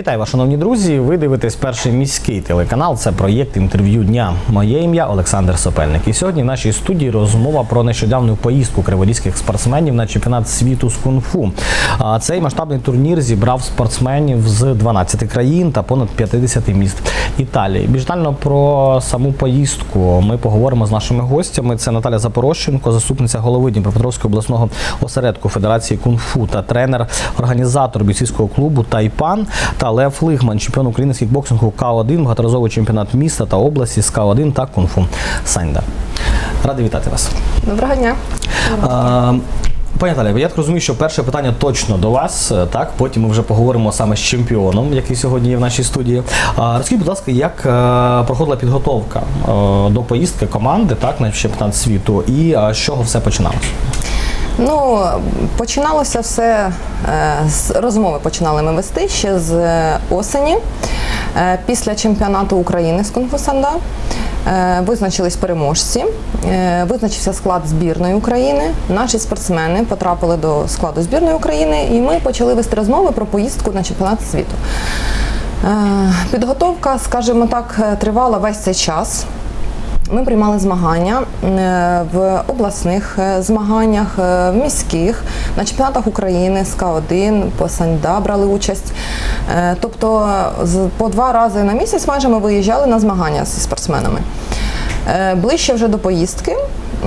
Вітаю вас, шановні друзі. Ви дивитесь перший міський телеканал. Це проєкт інтерв'ю дня. Моє ім'я Олександр Сопельник. І сьогодні в нашій студії розмова про нещодавну поїздку криворізьких спортсменів на чемпіонат світу з кунг-фу. А Цей масштабний турнір зібрав спортсменів з 12 країн та понад 50 міст Італії. Більш детально про саму поїздку ми поговоримо з нашими гостями. Це Наталя Запорощенко, заступниця голови Дніпропетровського обласного осередку Федерації кунг-фу та тренер, організатор бійцівського клубу Тайпан та Лев Лихман, чемпіон України з кікбоксингу К1, багаторазовий чемпіонат міста та області з К1 та кунг-фу Саньда. Радий вітати вас. Доброго дня. А, Пані Наталя, я так розумію, що перше питання точно до вас, так? Потім ми вже поговоримо саме з чемпіоном, який сьогодні є в нашій студії. Розкажіть, будь ласка, як е, проходила підготовка е, до поїздки команди так, на чемпіонат світу і е, з чого все починалося? Ну, починалося все е, з розмови починали ми вести ще з е, осені. Е, Після чемпіонату України з кунг-фу санда е, визначились переможці, визначився склад збірної України. Наші спортсмени потрапили до складу збірної України, і ми почали вести розмови про поїздку на чемпіонат світу. Підготовка, скажімо так, тривала весь цей час. Ми приймали змагання е, в обласних е, змаганнях, е, в міських, на чемпіонатах України з К1, по Саньда брали участь. Тобто по два рази на місяць майже ми виїжджали на змагання зі спортсменами. Е, Ближче вже до поїздки.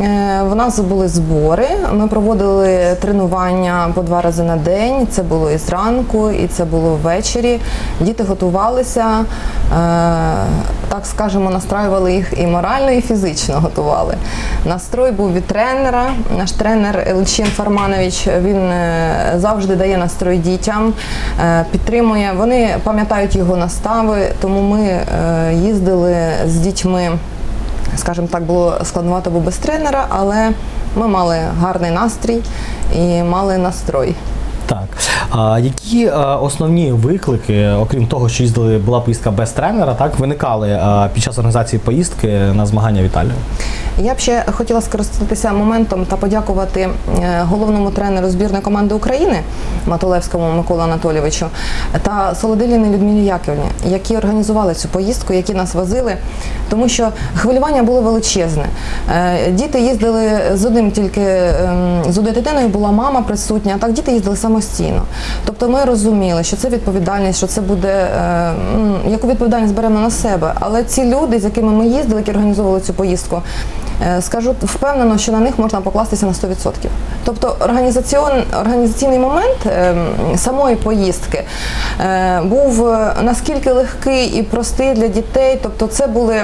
е, В нас були збори. Ми проводили тренування по два рази на день. Це було і зранку, і це було ввечері. Діти готувалися, е, так скажемо, настраювали їх і морально, і фізично готували. Настрой був від тренера. Наш тренер Елчин Фарманович він завжди дає настрой дітям, підтримує. Вони пам'ятають його настави, тому ми їздили з дітьми скажімо так, було складновато, бо без тренера, але ми мали гарний настрій і мали настрой. Так. А які е, основні виклики, окрім того, що їздили, була поїздка без тренера, так, виникали е, під час організації поїздки на змагання в Італію? Я б ще хотіла скористатися моментом та подякувати е, головному тренеру збірної команди України Матулевському Миколу Анатолійовичу та Солодиліни Людмилі Яківні, які організували цю поїздку, які нас возили, тому що хвилювання було величезне. Е, Діти їздили з одним тільки ем, з однією дитиною була мама присутня, а так діти їздили самостійно. Тобто ми розуміли, що це відповідальність, що це буде е, яку відповідальність беремо на себе. Але ці люди, з якими ми їздили, які організовували цю поїздку. Е, Скажу впевнено, що на них можна покластися на 100%. Тобто організаційний момент е, самої поїздки е, був е, наскільки легкий і простий для дітей. Тобто, це були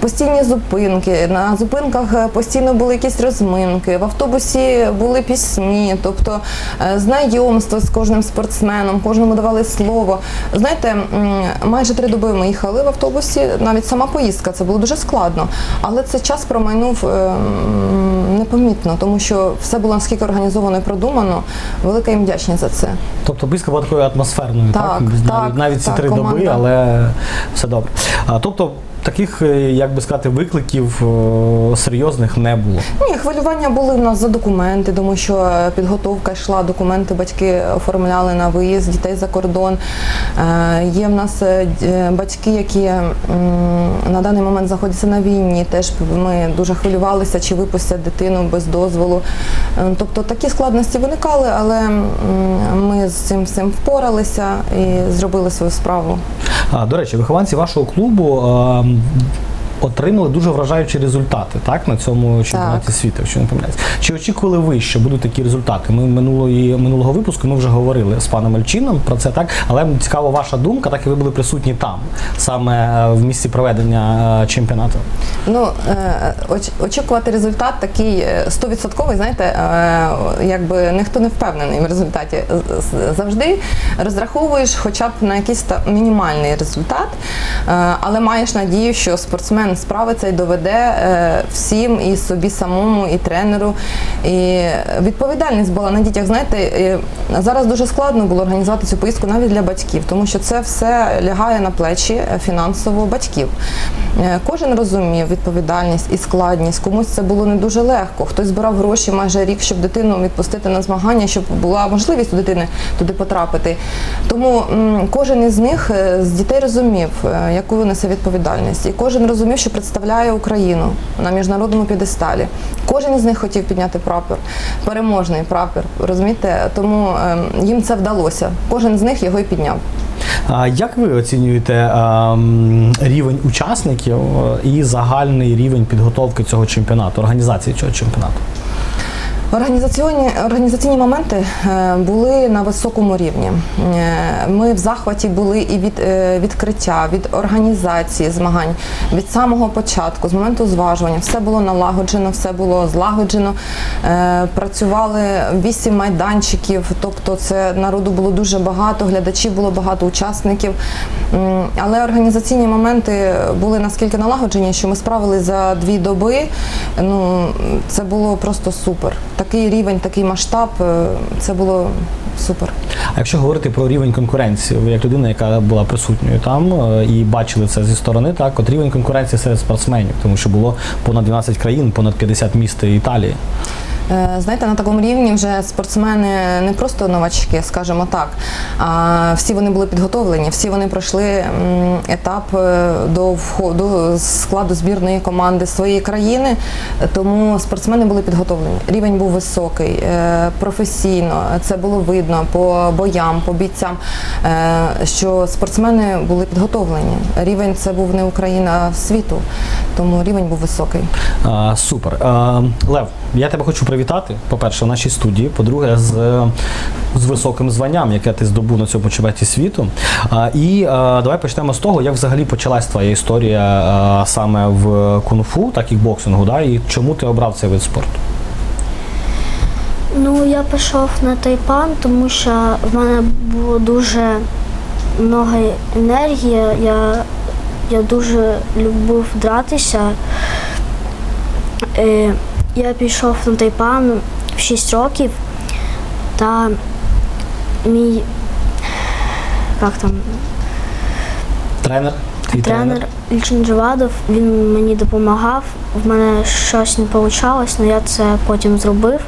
постійні зупинки. На зупинках постійно були якісь розминки. В автобусі були пісні, тобто знайомство з кожним спортсменом, кожному давали слово. Знаєте, майже три доби ми їхали в автобусі. Навіть сама поїздка це було дуже складно, але цей час промайнув е, м, непомітно, тому що все було наскільки організовано і продумано. Велика їм вдячність за це. Тобто поїздка була такою атмосферною, так? Так, так, навіть ці так, три доби, але все добре. А, тобто таких, е, як би сказати, викликів е, серйозних не було. Ні, хвилювання були в нас за документи, тому що е, підготовка йшла, документи батьки оформляли на виїзд дітей за кордон. Є в нас батьки, які на даний момент знаходяться на війні. Теж ми дуже хвилювалися, чи випустять дитину без дозволу. Е, Тобто такі складності виникали, але ми з цим всім впоралися і зробили свою справу. А, до речі, вихованці вашого клубу. Отримали дуже вражаючі результати так на цьому чемпіонаті Так. світу, якщо не помиляюсь. Чи очікували ви, що будуть такі результати? Ми минулої минулого випуску ми вже говорили з паном Ельчином про це, так але цікава ваша думка, так і ви були присутні там, саме е, в місці проведення е, чемпіонату. Ну, е, очікувати результат такий стовідсотковий, знаєте, якби ніхто не впевнений в результаті. Завжди розраховуєш хоча б на якийсь мінімальний результат, але маєш надію, що спортсмен спортсмен справиться і доведе е, всім і собі самому, і тренеру. І відповідальність була на дітях. Знаєте, зараз дуже складно було організувати цю поїздку навіть для батьків, тому що це все лягає на плечі е, фінансово батьків. Е, Кожен розумів відповідальність і складність. Комусь це було не дуже легко. Хтось збирав гроші майже рік, щоб дитину відпустити на змагання, щоб була можливість у дитини туди потрапити. Тому кожен із них е, з дітей розумів, е, яку несе відповідальність, і кожен розумів, що представляє Україну на міжнародному п'єдесталі. Кожен із них хотів підняти прапор, переможний прапор. Розумієте, тому ем, їм це вдалося. Кожен з них його і підняв. А як ви оцінюєте ем, рівень учасників е, і загальний рівень підготовки цього чемпіонату, організації цього чемпіонату? Організаційні, організаційні моменти е, були на високому рівні. Е, Ми в захваті були і від е, відкриття, від організації змагань, від самого початку, з моменту зважування. Все було налагоджено, все було злагоджено. Працювали вісім майданчиків, тобто це народу було дуже багато, глядачів було багато, учасників. Але організаційні моменти були наскільки налагоджені, що ми справилися за дві доби. Ну це було просто супер. Такий рівень, такий масштаб, е, це було супер. А якщо говорити про рівень конкуренції, ви як людина, яка була присутньою там е, і бачили це зі сторони, так от рівень конкуренції серед спортсменів, тому що було понад 12 країн, понад 50 міст Італії. Е, Знаєте, на такому рівні вже спортсмени не просто новачки, скажімо так. А всі вони були підготовлені, всі вони пройшли етап е, до вхо- до складу збірної команди своєї країни. Тому спортсмени були підготовлені. Рівень був високий, е, професійно. Це було видно по боям, по бійцям, що спортсмени були підготовлені. Рівень це був не Україна а світу, тому рівень був високий. А, супер. А, Лев, я тебе хочу привітати. По-перше, в нашій студії. По-друге, з, з високим званням, яке ти здобув на цьому чемпіонаті світу. А, і а, давай почнемо з того, як взагалі почалась твоя історія а, саме в кунг-фу, так і в боксингу, да? і чому ти обрав цей вид спорту? Ну, я пішов на тайпан, тому що в мене було дуже много енергії. Я, я дуже любив дратися. Е, я пішов на тайпан в 6 років, та мій як там, Тренер? Твій тренер Ільчин Джавадов, він мені допомагав. В мене щось не вийшло, але я це потім зробив.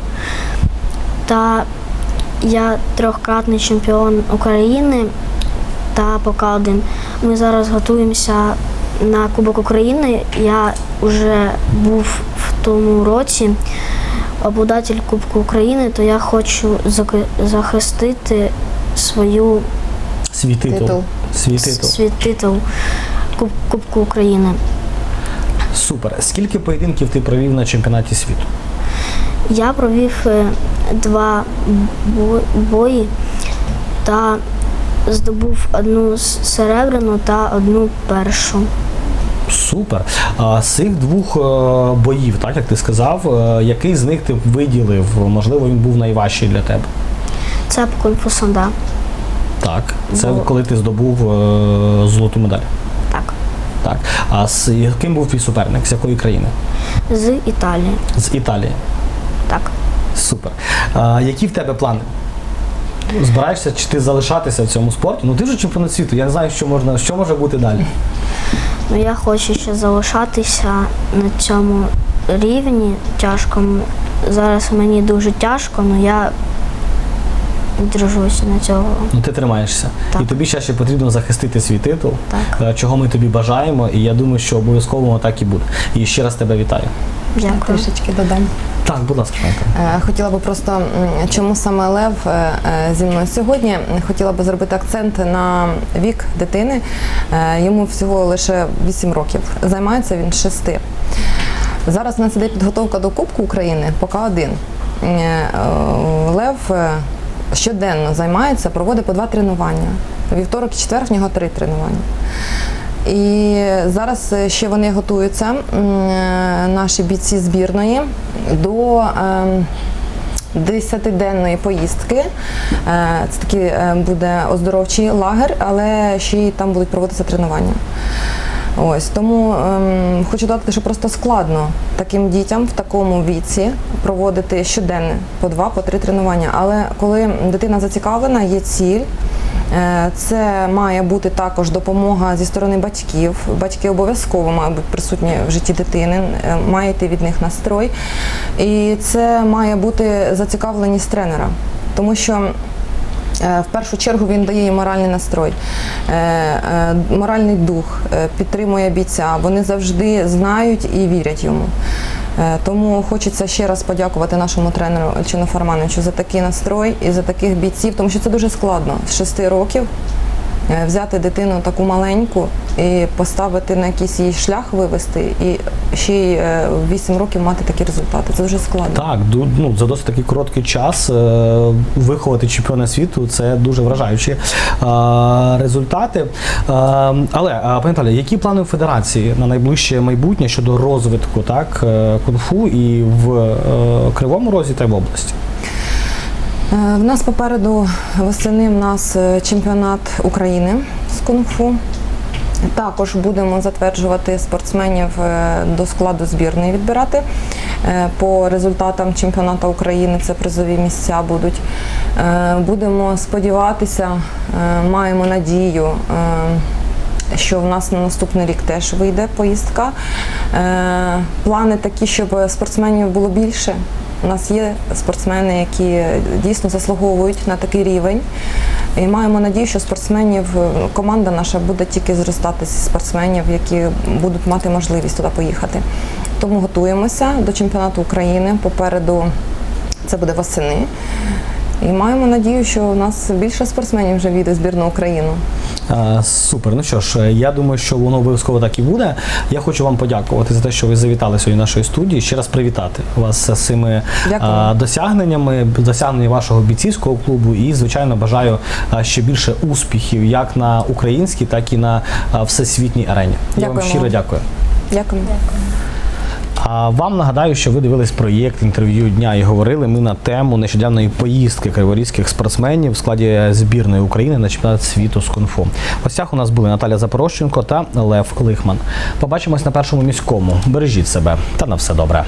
Та я трьохкратний чемпіон України та пока один. Ми зараз готуємося на Кубок України. Я вже був в тому році обладатель Кубку України, то я хочу захистити свою Свій титул. Титул. Свій титул. свій титул Куб- Кубку України. Супер. Скільки поєдинків ти провів на чемпіонаті світу? Я провів е, два бої та здобув одну серебряну та одну першу. Супер. А з цих двох е, боїв, так як ти сказав, е, який з них ти виділив? Можливо, він був найважчий для тебе. Це по кунг-фу. Так. Це Бо- коли ти здобув е, золоту медаль. Так. Так. А з яким був твій суперник? З якої країни? З Італії. З Італії. Так. Супер. А, які в тебе плани? Збираєшся чи ти залишатися в цьому спорті? Ну ти ж чемпіонат світу. Я не знаю, що можна, що може бути далі. Ну я хочу ще залишатися на цьому рівні тяжкому. Зараз мені дуже тяжко, але я держусь на цього. Ну ти тримаєшся. Так. І тобі ще ще потрібно захистити свій титул, Так. е, чого ми тобі бажаємо, і я думаю, що обов'язково так і буде. І ще раз тебе вітаю. Дякую. Трішечки додам. Так, будь ласка, Е, Хотіла би просто, чому саме Лев е, е, зі мною сьогодні. Хотіла би зробити акцент на вік дитини. Йому всього лише 8 років. Займається він з 6. Зараз у нас іде підготовка до Кубку України, поки один. Лев щоденно займається, проводить по два тренування. Вівторок і четвер в нього три тренування. І зараз е, ще вони готуються, е, наші бійці збірної, до ем, 10-денної поїздки. Е, Це такий буде оздоровчий лагер, але ще й там будуть проводитися тренування. Ось тому ем, хочу додати, що просто складно таким дітям в такому віці проводити щоденне по два, по три тренування. Але коли дитина зацікавлена, є ціль. Е, Це має бути також допомога зі сторони батьків. Батьки обов'язково мають бути присутні в житті дитини, е, має йти від них настрой. І це має бути зацікавленість тренера, тому що Е, В першу чергу він дає їм моральний настрой, моральний дух, підтримує бійця. Вони завжди знають і вірять йому. Е, Тому хочеться ще раз подякувати нашому тренеру Чину Фармановичу за такий настрой і за таких бійців, тому що це дуже складно. З 6 років е, взяти дитину таку маленьку і поставити на якийсь її шлях вивести, і ще й е, 8 років мати такі результати. Це дуже складно. Так, ну, за досить такий короткий час е, виховати чемпіона світу це дуже вражаючі е, результати. Е, але, е, пані Наталі, які плани у федерації на найближче майбутнє щодо розвитку так, е, кунг-фу і в е, Кривому Розі та й в області? Е, В нас попереду восени в нас е, чемпіонат України з кунг-фу. Також будемо затверджувати спортсменів е, до складу збірної відбирати. Е, По результатам чемпіонату України це призові місця будуть. Е, Будемо сподіватися, маємо надію. що в нас на наступний рік теж вийде поїздка. Плани такі, щоб спортсменів було більше. У нас є спортсмени, які дійсно заслуговують на такий рівень. І маємо надію, що спортсменів команда наша буде тільки зростати зі спортсменів, які будуть мати можливість туди поїхати. Тому готуємося до чемпіонату України. Попереду це буде восени. І маємо надію, що у нас більше спортсменів вже війде збірну Україну. Е, Супер. Ну що ж, е, я думаю, що воно обов'язково так і буде. Я хочу вам подякувати за те, що ви завітали сьогодні нашої студії. Ще раз привітати вас з цими Дякую. е, досягненнями, досягнення вашого бійцівського клубу. І, звичайно, бажаю ще більше успіхів як на українській, так і на всесвітній арені. Я вам щиро дякую. Дякую. А вам нагадаю, що ви дивились проєкт інтерв'ю дня і говорили ми на тему нещодавної поїздки криворізьких спортсменів в складі збірної України на чемпіонат світу з кунг-фу. В гостях у нас були Наталя Запорощенко та Лев Лихман. Побачимось на першому міському. Бережіть себе та на все добре.